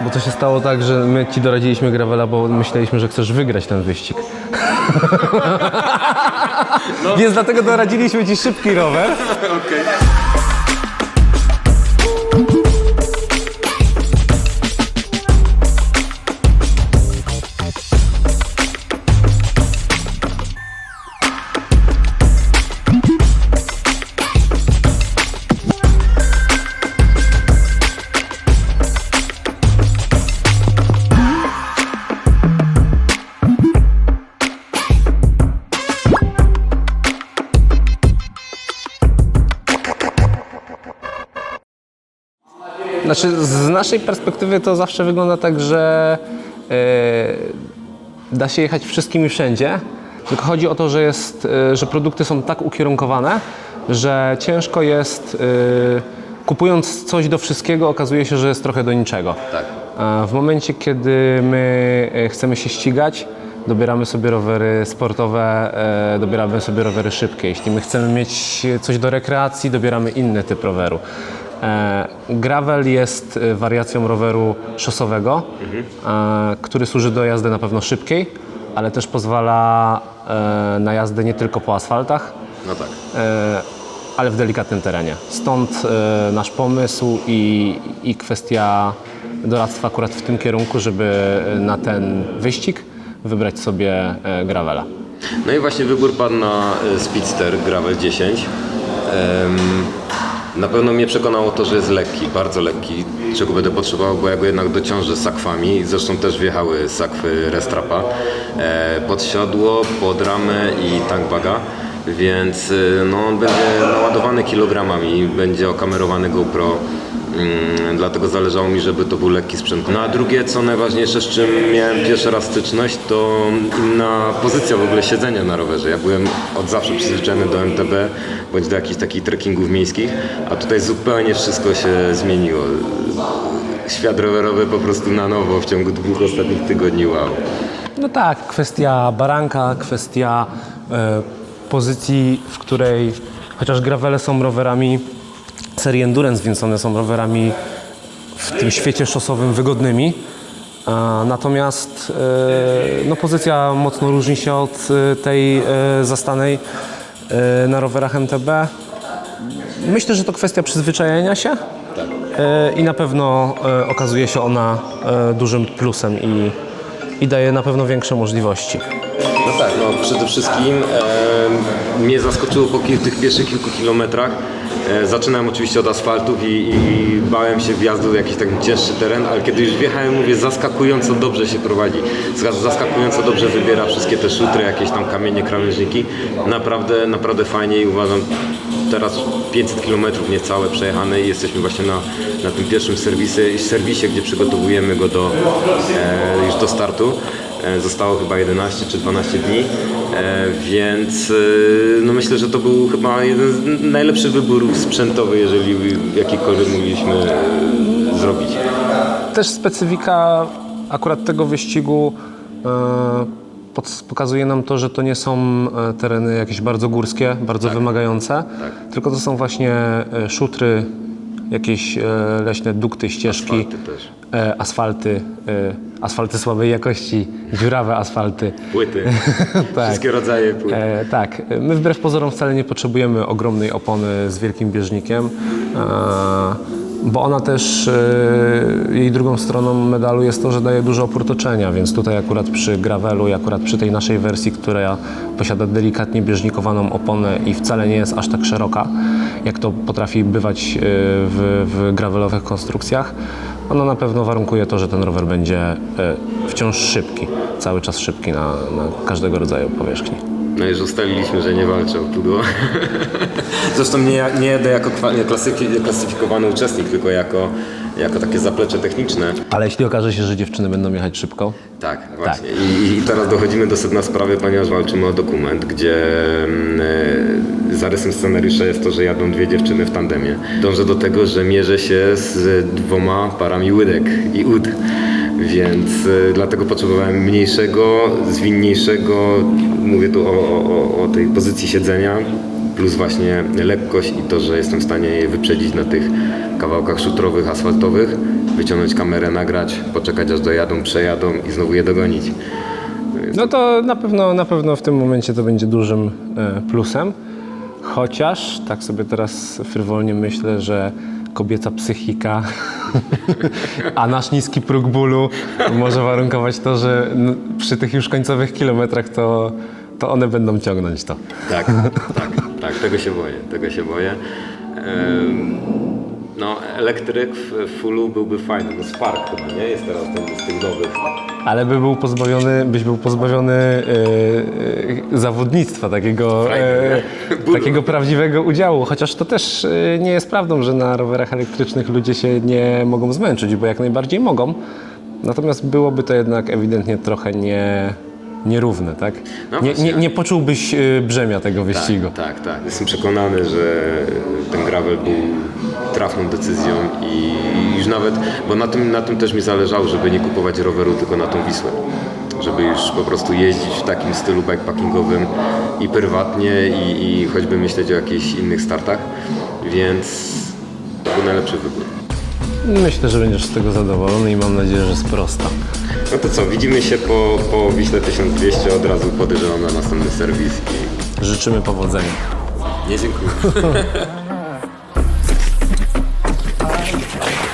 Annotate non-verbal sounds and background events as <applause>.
Bo to się stało tak, że my ci doradziliśmy Gravela, bo myśleliśmy, że chcesz wygrać ten wyścig. <laughs> Więc dlatego doradziliśmy ci szybki rower. <laughs> Znaczy, z naszej perspektywy to zawsze wygląda tak, że e, da się jechać wszystkim i wszędzie. Tylko chodzi o to, że, jest, e, że produkty są tak ukierunkowane, że ciężko jest, e, kupując coś do wszystkiego, okazuje się, że jest trochę do niczego. Tak. A W momencie, kiedy my chcemy się ścigać, dobieramy sobie rowery sportowe, e, dobieramy sobie rowery szybkie. Jeśli my chcemy mieć coś do rekreacji, dobieramy inny typ roweru. E, Gravel jest e, wariacją roweru szosowego, e, który służy do jazdy na pewno szybkiej, ale też pozwala na jazdę nie tylko po asfaltach, No tak. ale w delikatnym terenie. Stąd nasz pomysł i, i kwestia doradztwa akurat w tym kierunku, żeby na ten wyścig wybrać sobie gravela. No i właśnie wybór padł na Speedster Gravel 10. Em, Na pewno mnie przekonało to, że jest lekki, bardzo lekki, czego będę potrzebował, bo ja go jednak dociążę sakwami. Zresztą też wjechały sakwy Restrapa e, pod siodło, pod ramę i tankbaga. Więc e, no, on będzie naładowany kilogramami, będzie okamerowany GoPro. Mm, dlatego zależało mi, żeby to był lekki sprzęt. No a drugie, co najważniejsze, z czym miałem pierwszy raz styczność, to inna pozycja w ogóle siedzenia na rowerze. Ja byłem od zawsze przyzwyczajony do MTB, bądź do jakichś takich trekkingów miejskich, a tutaj zupełnie wszystko się zmieniło. Świat rowerowy po prostu na nowo w ciągu dwóch ostatnich tygodni, wow. No tak, kwestia baranka, kwestia e, pozycji, w której chociaż gravele są rowerami serii endurance, więc one są rowerami w tym świecie szosowym wygodnymi. Natomiast e, no, pozycja mocno różni się od e, tej e, zastanej na rowerach MTB. Myślę, że to kwestia przyzwyczajenia się i na pewno okazuje się ona dużym plusem i, i daje na pewno większe możliwości. Przede wszystkim e, mnie zaskoczyło po kil- tych pierwszych kilku kilometrach. E, zaczynałem oczywiście od asfaltów i, i bałem się wjazdu w jakiś taki cięższy teren, ale kiedy już wjechałem, mówię, zaskakująco dobrze się prowadzi. Zas- Zaskakująco dobrze wybiera wszystkie te szutry, jakieś tam kamienie, krawężniki. Naprawdę, naprawdę fajnie i uważam, teraz 500 km niecałe przejechane i jesteśmy właśnie na, na tym pierwszym serwisie, serwisie, gdzie przygotowujemy go do, e, już do startu. E, Zostało chyba 11 czy 12 dni, e, więc e, no myślę, że to był chyba jeden z najlepszych wyborów sprzętowych, jeżeli jakikolwiek mogliśmy zrobić. Też specyfika akurat tego wyścigu pokazuje nam to, że to nie są tereny jakieś bardzo górskie, bardzo wymagające, tylko to są właśnie szutry, jakieś e, leśne dukty, ścieżki, Asfalty też. e, asfalty, e, asfalty słabej jakości, dziurawe asfalty. Płyty, <laughs> Tak. wszystkie rodzaje płyt. Tak, my wbrew pozorom wcale nie potrzebujemy ogromnej opony z wielkim bieżnikiem, bo ona też, e, jej drugą stroną medalu jest to, że daje dużo opór toczenia, więc tutaj akurat przy gravelu i akurat przy tej naszej wersji, która posiada delikatnie bieżnikowaną oponę i wcale nie jest aż tak szeroka, jak to potrafi bywać e, w, w gravelowych konstrukcjach, ono na pewno warunkuje to, że ten rower będzie e, wciąż szybki, cały czas szybki na, na każdego rodzaju powierzchni. No już ustaliliśmy, że nie walczę o pudło. <laughs> Zresztą nie, nie jadę jako klasyfi- klasyfikowany uczestnik, tylko jako, jako takie zaplecze techniczne. Ale jeśli okaże się, że dziewczyny będą jechać szybko, Tak, właśnie. I, I teraz dochodzimy do sedna sprawy, ponieważ walczymy o dokument, gdzie e, zarysem scenariusza jest to, że jadą dwie dziewczyny w tandemie. Dążę do tego, że mierzę się z dwoma parami łydek i ud. Więc e, dlatego potrzebowałem mniejszego, zwinniejszego, mówię tu o, o, o tej pozycji siedzenia, plus właśnie lekkość i to, że jestem w stanie je wyprzedzić na tych kawałkach szutrowych, asfaltowych. wyciągnąć kamerę, nagrać, poczekać aż dojadą, przejadą i znowu je dogonić. No to na pewno, na pewno w tym momencie to będzie dużym e, plusem. Chociaż tak sobie teraz frywolnie myślę, że kobieca psychika, <laughs> a nasz niski próg bólu może warunkować to, że przy tych już końcowych kilometrach to, to one będą ciągnąć to. Tak, tak, tak, tego się boję, tego się boję. Em, No, elektryk w fullu byłby fajny, no Spark chyba, nie? Jest teraz ten z tych nowych. Ale by był pozbawiony, byś był pozbawiony e, e, zawodnictwa, takiego, nie? takiego prawdziwego udziału. Chociaż to też e, nie jest prawdą, że na rowerach elektrycznych ludzie się nie mogą zmęczyć, bo jak najbardziej mogą. Natomiast byłoby to jednak ewidentnie trochę nie, nierówne, tak? No nie, nie, nie poczułbyś e, brzemia tego wyścigu. Tak, tak, tak. Jestem przekonany, że ten gravel był trafną decyzją i już nawet, bo na tym, na tym też mi zależało, żeby nie kupować roweru tylko na tą Wisłę. Żeby już po prostu jeździć w takim stylu bikepackingowym i prywatnie i, i choćby myśleć o jakichś innych startach, więc to był najlepszy wybór. Myślę, że będziesz z tego zadowolony i mam nadzieję, że sprosta. No to co, widzimy się po, po Wiśle 1200, od razu podejrzewam na następny serwis i Życzymy powodzenia. nie dziękuję. <laughs>